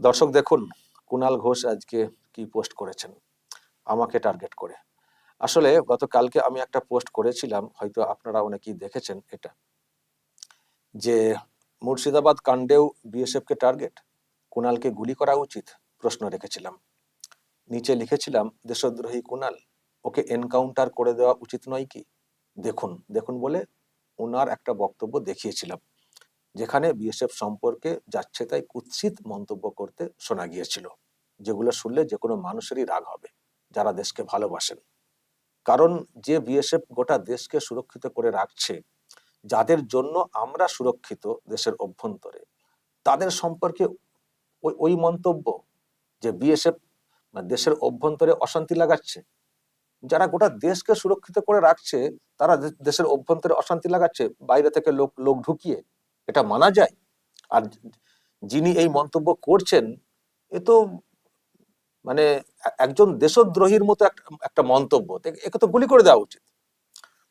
দর্শক, দেখুন কুণাল ঘোষ আজকে কি পোস্ট করেছেন? আমাকে টার্গেট করে। আসলে, গতকালকে আমি একটা পোস্ট করেছিলাম, হয়তো আপনারা অনেকেই দেখেছেন এটা, যে মুর্শিদাবাদ কাণ্ডেও বিএসএফ কে টার্গেট কুণালকে গুলি করা উচিত প্রশ্ন রেখেছিলাম। নিচে লিখেছিলাম, দেশদ্রোহী কুণাল ওকে এনকাউন্টার করে দেওয়া উচিত নয় কি? দেখুন দেখুন বলে ওনার একটা বক্তব্য দেখিয়েছিলাম। যেখানে বিএসএফ সম্পর্কে যাচ্ছে তাই কুৎসিত মন্তব্য করতে শোনা গিয়েছিল, যেগুলো শুনলে যে কোনো মানুষেরই রাগ হবে, যারা দেশকে ভালোবাসেন। কারণ যে বিএসএফ গোটা দেশকে সুরক্ষিত করে রাখছে, যাদের জন্য আমরা সুরক্ষিত দেশের অভ্যন্তরে, তাদের সম্পর্কে ওই ওই মন্তব্য যে বিএসএফ দেশের অভ্যন্তরে অশান্তি লাগাচ্ছে, যারা গোটা দেশকে সুরক্ষিত করে রাখছে, তারা দেশের অভ্যন্তরে অশান্তি লাগাচ্ছে, বাইরে থেকে লোক লোক ঢুকিয়ে এটা মানা যায়? আর যিনি এই মন্তব্য করছেন, এ তো মানে একজন দেশদ্রোহীর মতো একটা মন্তব্য। একে তো গুলি করে দেওয়া উচিত।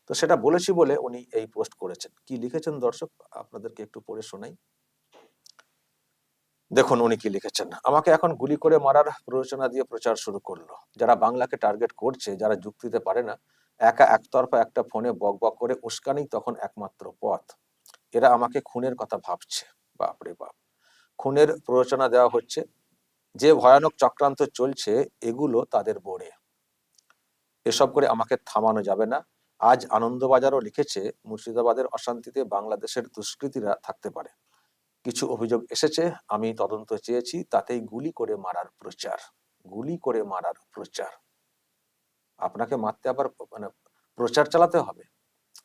তো সেটা বলেছি বলে উনি এই পোস্ট করেছেন। কি লিখেছেন দর্শক? আপনাদেরকে একটু পড়ে শোনাই। দেখুন উনি কি লিখেছেন। আমাকে এখন গুলি করে মারার প্ররোচনা দিয়ে প্রচার শুরু করল। যারা বাংলাকে টার্গেট করছে, যারা যুক্তিতে পারে না, একা একতরফা একটা ফোনে বক বক করে উস্কানি তখন একমাত্র পথ। এরা আমাকে খুনের কথা ভাবছে। বাপরে বাপ। খুনের প্ররোচনা দেওয়া হচ্ছে। যে ভয়ানক চক্রান্ত চলছে, এগুলো তাদের বোড়ে। এসব করে আমাকে থামানো যাবে না। আজ আনন্দবাজারও লিখেছে, মুর্শিদাবাদের অশান্তিতে বাংলাদেশের দুষ্কৃতীরা থাকতে পারে। কিছু অভিযোগ এসেছে, আমি তদন্ত চেয়েছি, তাতেই গুলি করে মারার প্রচার। গুলি করে মারার প্রচার। আপনাকে মারতে আবার মানে প্রচার চালাতে হবে?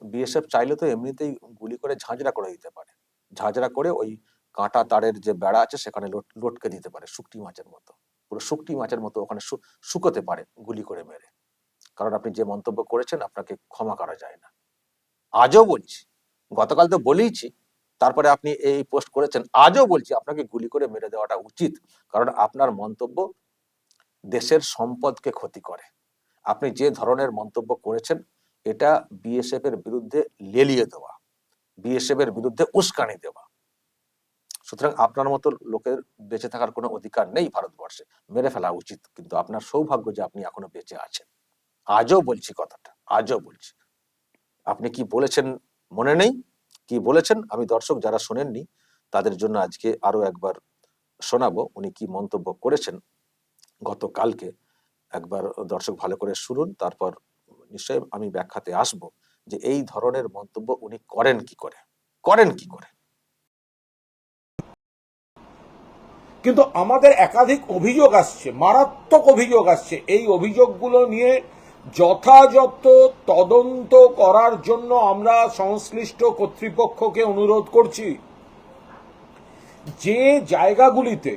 বিএসএফ চাইলে তো এমনিতেই গুলি করে ঝাঁঝরা করে দিতে পারে। ঝাঁঝরা করে ওই কাঁটা তারের যে বেড়া আছে সেখানে লট- লটকে দিতে পারে শুকটি মাছের মতো। পুরো শুকটি মাছের মতো ওখানে শুকোতে পারে গুলি করে মেরে। কারণ আপনি যে মন্তব্য করেছেন আপনাকে ক্ষমা করা যায় না। আজও বলছি, গতকাল তো বলেইছি, তারপরে আপনি এই পোস্ট করেছেন, আজও বলছি আপনাকে গুলি করে মেরে দেওয়াটা উচিত। কারণ আপনার মন্তব্য দেশের সম্পদকে ক্ষতি করে। আপনি যে ধরনের মন্তব্য করেছেন এটা বিএসএফ এর বিরুদ্ধে লেলিয়ে দেওয়া বিএসএফ এর বিরুদ্ধে উস্কানি দেওয়া। সুতরাং আপনার মতো লোকের বেঁচে থাকার কোনো অধিকার নেই ভারতবর্ষে। মেরে ফেলা উচিত, কিন্তু আপনার সৌভাগ্য যে আপনি এখনও বেঁচে আছেন। আজও বলছি কথাটা, আজও বলছি। আপনি কি বলেছেন মনে নেই? কি বলেছেন? আমি দর্শক যারা শোনেননি, তাদের জন্য আজকে আরও একবার শোনাবো। উনি কি মন্তব্য করেছেন? গতকালকে একবার দর্শক ভালো করে শুনুন, তারপর নিশ্চয়ই আমি ব্যাখ্যাতে আসব যে এই ধরনের মন্তব্য উনি করেন কি করে? করেন কি করে? কিন্তু আমাদের একাধিক অভিযোগ আসছে, মারাত্মক অভিযোগ আসছে। এই অভিযোগগুলো নিয়ে যথাযথ তদন্ত করার জন্য আমরা সংশ্লিষ্ট কর্তৃপক্ষকে অনুরোধ করছি যে জায়গাগুলিতে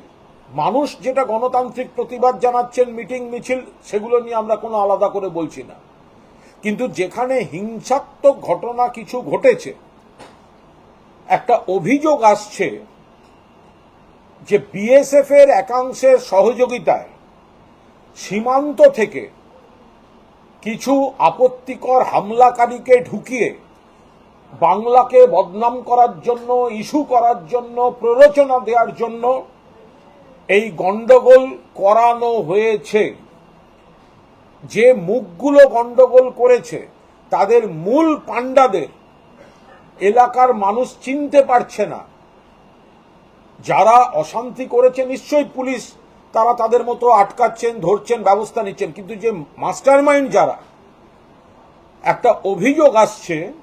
মানুষ যেটা গণতান্ত্রিক প্রতিবাদ জানাচ্ছেন, মিটিং, মিছিল, সেগুলো নিয়ে আমরা কোনো আলাদা করে বলছি না। কিন্তু যেখানে হিংসাত্মক ঘটনা কিছু ঘটেছে, একটা অভিযোগ আসছে যে বিএসএফ এর একাংশের সহযোগিতায় সীমান্ত থেকে কিছু আপত্তিকর হামলাকারীকে ঢুকিয়ে বাংলাকে বদনাম করার জন্য, ইস্যু করার জন্য, প্ররোচনা দেওয়ার জন্য এই গন্ডগোল করানো হয়েছে। যে মুখগুলো গন্ডগোল করেছে, তাদের মূল পাণ্ডাদের এলাকার মানুষ চিনতে পারছে না। যারা অশান্তি করেছে নিশ্চয়ই পুলিশ, তারা তাদের মতো আটকাচ্ছেন, ধরছেন, ব্যবস্থা নিচ্ছেন। কিন্তু যে মাস্টার মাইন্ড যারা, একটা অভিযোগ আসছে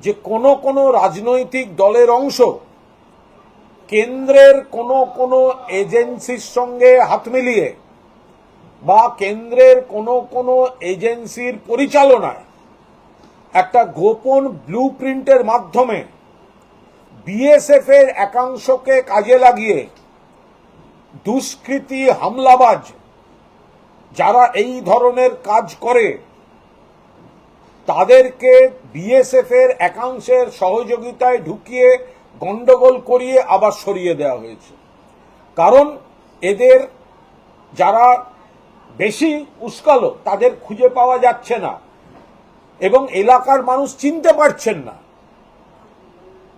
যে কোন কোন রাজনৈতিক দলের অংশ কেন্দ্রের কোন কোন এজেন্সির সঙ্গে হাত মিলিয়ে বা কেন্দ্রের কোন কোন এজেন্সির পরিচালনায় একটা গোপন ব্লু প্রিন্টের মাধ্যমে বিএসএফ এর একাংশকে কাজে লাগিয়ে দুষ্কৃতী হামলাবাজ যারা এই ধরনের কাজ করে, তাদেরকে বিএসএফ এর একাংশের সহযোগিতায় ঢুকিয়ে গন্ডগোল করিয়ে আবার সরিয়ে দেওয়া হয়েছে। কারণ এদের যারা বেশি উস্কালো, তাদের খুঁজে পাওয়া যাচ্ছে না। এবং এলাকার মানুষ চিনতে পারছেন না।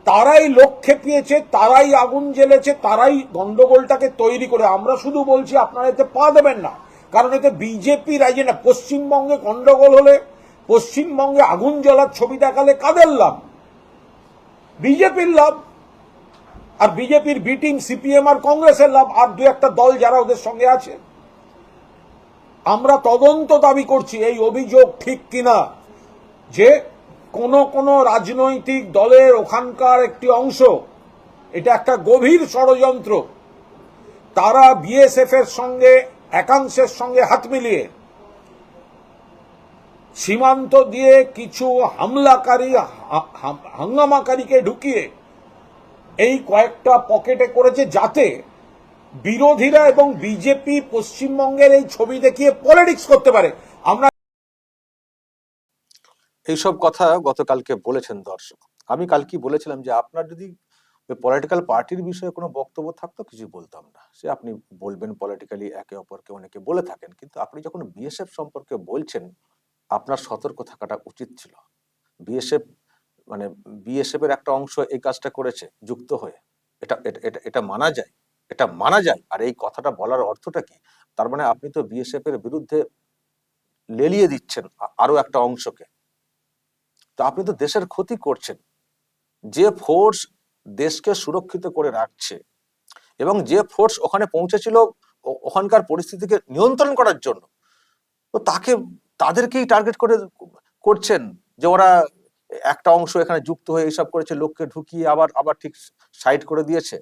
তারাই লোক খেপিয়েছে, তারাই আগুন জ্বেলেছে, তারাই গন্ডগোলটাকে তৈরি করে। আমরা শুধু বলছি, আপনারা এতে পা দেবেন না। কারণ এতে বিজেপি বিজেপির এজেন্ডা পশ্চিমবঙ্গে গন্ডগোল হলে, পশ্চিমবঙ্গে আগুন জ্বলার ছবি দেখালে কাদের লাভ? বিজেপির লাভ। আর বিজেপির বি টিম সিপিএম আর কংগ্রেসের লাভ। আর দু একটা দল যারা ওদের সঙ্গে আছে আমরা তদন্ত দাবি করছি, এই অভিযোগ ঠিক কিনা? যে কোন কোন রাজনৈতিক দলের ওখানকার একটি অংশ, এটা একটা গভীর ষড়যন্ত্র। তারা বিএসএফ এর সঙ্গে, একাংশের সঙ্গে হাত মিলিয়ে সীমান্ত দিয়ে কিছু হামলাকারী হাঙ্গামাকারীকে ঢুকিয়ে এই কয়েকটা পকেটে করেছে যাতে বিরোধীরা এবং বিজেপি পশ্চিমবঙ্গের এই ছবি দেখিয়ে পলিটিক্স করতে পারে। আমরা এইসব কথা গতকালকে বলেছেন দর্শক। আমি কালকে বলেছিলাম যে আপনার যদি পলিটিক্যাল পার্টির বিষয়ে কোনো বক্তব্য থাকতো কিছু বলতাম না। সে আপনি বলবেন পলিটিক্যালি একে অপরকে অনেকে বলে থাকেন, কিন্তু আপনি যখন বিএসএফ সম্পর্কে বলছেন, আপনার সতর্ক থাকাটা উচিত ছিল। বিএসএফ মানে বিএসএফ এর একটা অংশ এই কাজটা করেছে, যুক্ত হয়ে। এটা এটা, এটা- এটা মানা যায়। এটা মানা যায়। আর এই কথাটা বলার অর্থটা কি? তার মানে আপনি তো বিএসএফ এর বিরুদ্ধে লেলিয়ে দিচ্ছেন আরও একটা অংশকে। তো আপনি তো দেশের ক্ষতি করছেন। যে ফোর্স দেশকে সুরক্ষিত করে রাখছে এবং যে ফোর্স ওখানে পৌঁছেছিল ওখানকার পরিস্থিতিকে নিয়ন্ত্রণ করার জন্য, তো তাকে, তাদেরকেই টার্গেট করে করছেন যে ওরা একটা অংশ এখানে যুক্ত হয়ে এইসব করেছে, লোককে ঢুকিয়ে আবার আবার ঠিক সাইড করে দিয়েছে।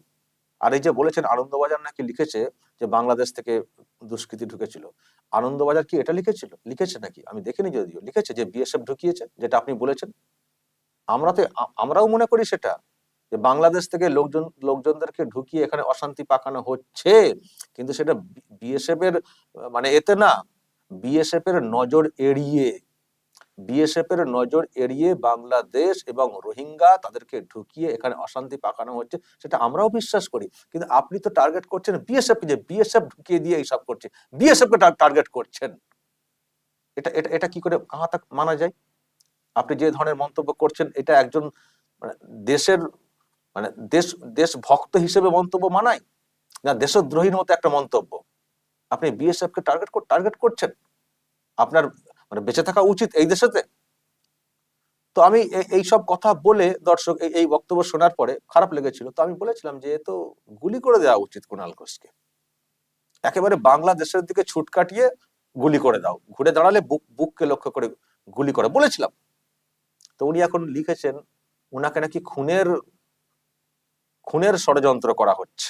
আর এই যে বলেছেন আনন্দবাজার নাকি লিখেছে যে বাংলাদেশ থেকে দুষ্কৃতি ঢুকেছিল। আনন্দবাজার কি এটা লিখেছিল? লিখেছে নাকি? আমি দেখিনি যদিও। লিখেছে যে বিএসএফ ঢুকিয়েছে, যেটা আপনি বলেছেন। আমরা তো আমরাও মনে করি সেটা, যে বাংলাদেশ থেকে লোকজন, লোকজনদেরকে ঢুকিয়ে এখানে অশান্তি পাকানো হচ্ছে। কিন্তু সেটা বিএসএফ এর মানে এতে না বিএসএফ এর নজর এড়িয়ে বিএসএফ এর নজর এড়িয়ে বাংলাদেশ এবং রোহিঙ্গা তাদেরকে ঢুকিয়ে এখানে অশান্তি পাকানো হচ্ছে, সেটা আমরাও বিশ্বাস করি। কিন্তু আপনি তো টার্গেট করছেন বিএসএফ যে বিএসএফ ঢুকিয়ে দিয়ে এইসব করছে। বিএসএফ কে টার্গেট করছেন। এটা এটা এটা কি করে কাহা তাক মানা যায়? আপনি যে ধরনের মন্তব্য করছেন, এটা একজন মানে দেশের মানে দেশ দেশ ভক্ত হিসেবে মন্তব্য মানায়? না, দেশদ্রোহীর মতো একটা মন্তব্য। আপনি বিএসএফ কে টার্গেট টার্গেট করছেন? আপনার মানে বেঁচে থাকা উচিত এই দেশেতে। তো আমি এই সব কথা বলে দর্শক, এই বক্তব্য শোনার পরে খারাপ লেগেছিল। তো আমি বলেছিলাম যে তো গুলি করে দেওয়া উচিত কুণাল ঘোষকে। একেবারে বাংলাদেশের দিকে ছুট কাটিয়ে গুলি করে দাও। ঘুরে দাঁড়ালে বুক বুককে লক্ষ্য করে গুলি করে। বলেছিলাম। তো উনি এখন লিখেছেন, উনাকে নাকি খুনের খুনের ষড়যন্ত্র করা হচ্ছে।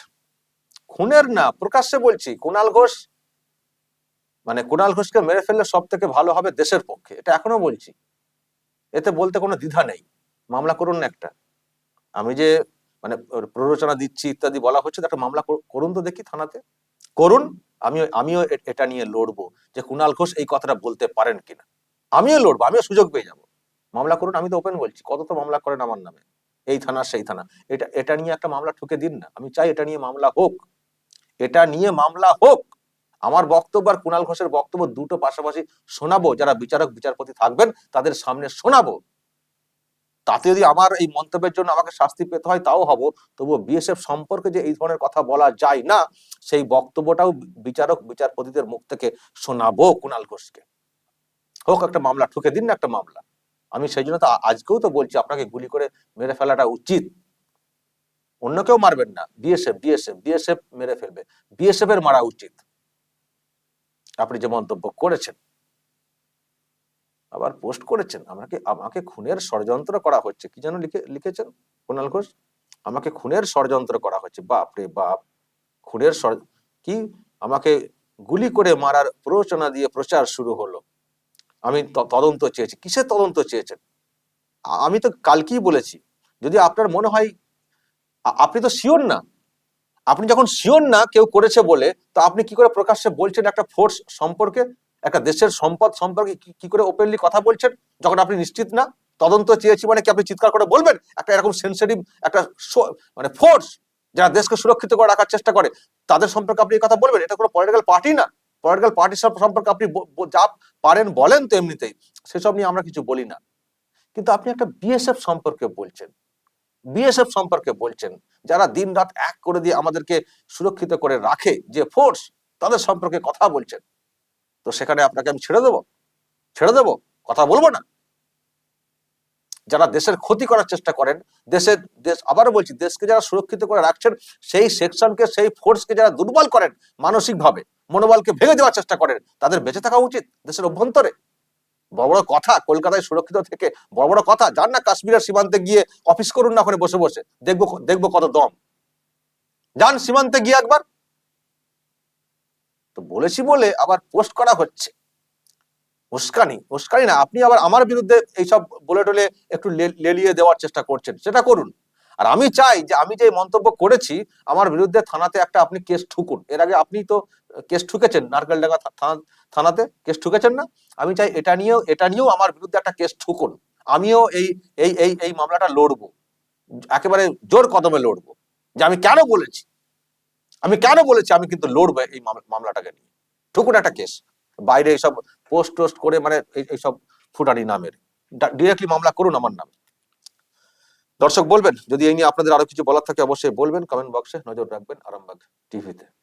খুনের না, প্রকাশ্যে বলছি, কুণাল ঘোষ মানে কুণাল ঘোষকে মেরে ফেললে সব থেকে ভালো হবে দেশের পক্ষে, এটা এখনও বলছি। এতে বলতে কোনো দ্বিধা নেই। মামলা করুন না একটা। আমি যে মানে প্ররোচনা দিচ্ছি ইত্যাদি বলা হচ্ছে, একটা মামলা করুন তো দেখি থানাতে। করুন, আমিও আমিও এটা নিয়ে লড়বো যে কুণাল ঘোষ এই কথাটা বলতে পারেন কিনা। আমিও লড়বো, আমিও সুযোগ পেয়ে যাব। মামলা করুন, আমি তো ওপেন বলছি, কত তো মামলা করেন আমার নামে। এই থানা, সেই থানা। এটা এটা নিয়ে একটা মামলা ঠুকে দিন না। আমি চাই এটা নিয়ে মামলা হোক। এটা নিয়ে মামলা হোক। আমার বক্তব্য আর কুণাল ঘোষের বক্তব্য দুটো পাশাপাশি শোনাবো, যারা বিচারক, বিচারপতি থাকবেন, তাদের সামনে শোনাবো। তাতে যদি আমার এই মন্তব্যের জন্য আমাকে শাস্তি পেতে হয়, তাও হব। তবুও বিএসএফ সম্পর্কে যে এই ধরনের কথা বলা যায় না, সেই বক্তব্যটাও বিচারক, বিচারপতিদের মুখ থেকে শোনাবো কুণাল ঘোষকে। হোক, একটা মামলা ঠুকে দিন না, একটা মামলা। আমি সেই জন্য তো আজকেও তো বলছি, আপনাকে গুলি করে মেরে ফেলাটা উচিত। অন্য কেউ মারবেন না। বিএসএফ বিএসএফ বিএসএফ মেরে ফেলবে। বিএসএফ এর মারা উচিত। আপনি যে মন্তব্য করেছেন, আবার পোস্ট করেছেন, আমাকে আমাকে খুনের ষড়যন্ত্র করা হচ্ছে, কি যেন লিখে, লিখেছেন কুণাল ঘোষ? আমাকে খুনের ষড়যন্ত্র করা হচ্ছে, বাপ রে বাপ, খুনের কি? আমাকে গুলি করে মারার প্ররোচনা দিয়ে প্রচার শুরু হলো। আমি তদন্ত চেয়েছি, কিসের তদন্ত চেয়েছেন? আমি তো কালকেই বলেছি, যদি আপনার মনে হয় আপনি তো শিওর না আপনি যখন শিওর না কেউ করেছে বলে, তো আপনি কি করে প্রকাশ্যে বলছেন একটা ফোর্স সম্পর্কে? একটা দেশের সম্পদ সম্পর্কে কি- করে ওপেনলি কথা বলছেন? যখন আপনি নিশ্চিত না, তদন্ত চেয়েছি মানে কি আপনি চিৎকার করে বলবেন? একটা এরকম সেন্সিটিভ একটা মানে ফোর্স যারা দেশকে সুরক্ষিত করে রাখার চেষ্টা করে, তাদের সম্পর্কে আপনি এই কথা বলবেন? এটা কোনো পলিটিক্যাল পার্টি না। পলিটিক্যাল পার্টি সম্পর্কে আপনি যা পারেন বলেন তো এমনিতেই। সেসব নিয়ে আমরা কিছু বলি না। কিন্তু আপনি একটা বিএসএফ সম্পর্কে বলছেন। বিএসএফ সম্পর্কে বলছেন, যারা দিন রাত এক করে দিয়ে আমাদেরকে সুরক্ষিত করে রাখে, যে ফোর্স তাদের সম্পর্কে কথা বলছেন। তো সেখানে আপনাকে আমি ছেড়ে দেবো ছেড়ে দেবো, কথা বলব না। যারা দেশের ক্ষতি করার চেষ্টা করেন, দেশের, দেশ, আবারও বলছি, দেশকে যারা সুরক্ষিত করে রাখছেন, সেই সেকশনকে সেই ফোর্সকে যারা দুর্বল করেন, মানসিকভাবে, মনোবলকে ভেঙে দেওয়ার চেষ্টা করেন, তাদের বেঁচে থাকা উচিত দেশের অভ্যন্তরে। বড় বড় কথা কলকাতায় সুরক্ষিত থেকে বড় বড় কথা। যান না কাশ্মীরের সীমান্তে গিয়ে অফিস করুন না ওখানে বসে বসে। দেখব দেখব কত দম। যান সীমান্তে গিয়ে একবার। তো বলেছি বলে আবার পোস্ট করা হচ্ছে। উস্কানি উস্কানি না, আপনি আবার আমার বিরুদ্ধে এইসব বলে টলে একটু লেলিয়ে দেওয়ার চেষ্টা করছেন, সেটা করুন। আর আমি চাই যে আমি যে মন্তব্য করেছি, আমার বিরুদ্ধে থানাতে একটা আপনি কেস ঠুকুন। এর আগে আপনি তো কেস ঠুকেছেন নারকেলডাঙ্গা থা- থা- থানাতে, কেস ঠুকেছেন না? আমি চাই এটা নিয়েও এটা নিয়েও আমার বিরুদ্ধে একটা কেস ঠুকুন। আমিও এই এই এই এই মামলাটা লড়বো। একেবারে জোর কদমে লড়বো। যে আমি কেন বলেছি? আমি কেন বলেছি আমি কিন্তু লড়বো এই মামলাটাকে নিয়ে। ঠুকুন একটা কেস। বাইরে এইসব পোস্ট টোস্ট করে মানে এই- এইসব ফুটানি নামের। ডিরেক্টলি মামলা করুন আমার নামে। দর্শক বলবেন, যদি এই নিয়ে আপনাদের আরও কিছু বলার থাকে অবশ্যই বলবেন, কমেন্ট বক্সে নজর রাখবেন আরামবাগ টিভিতে।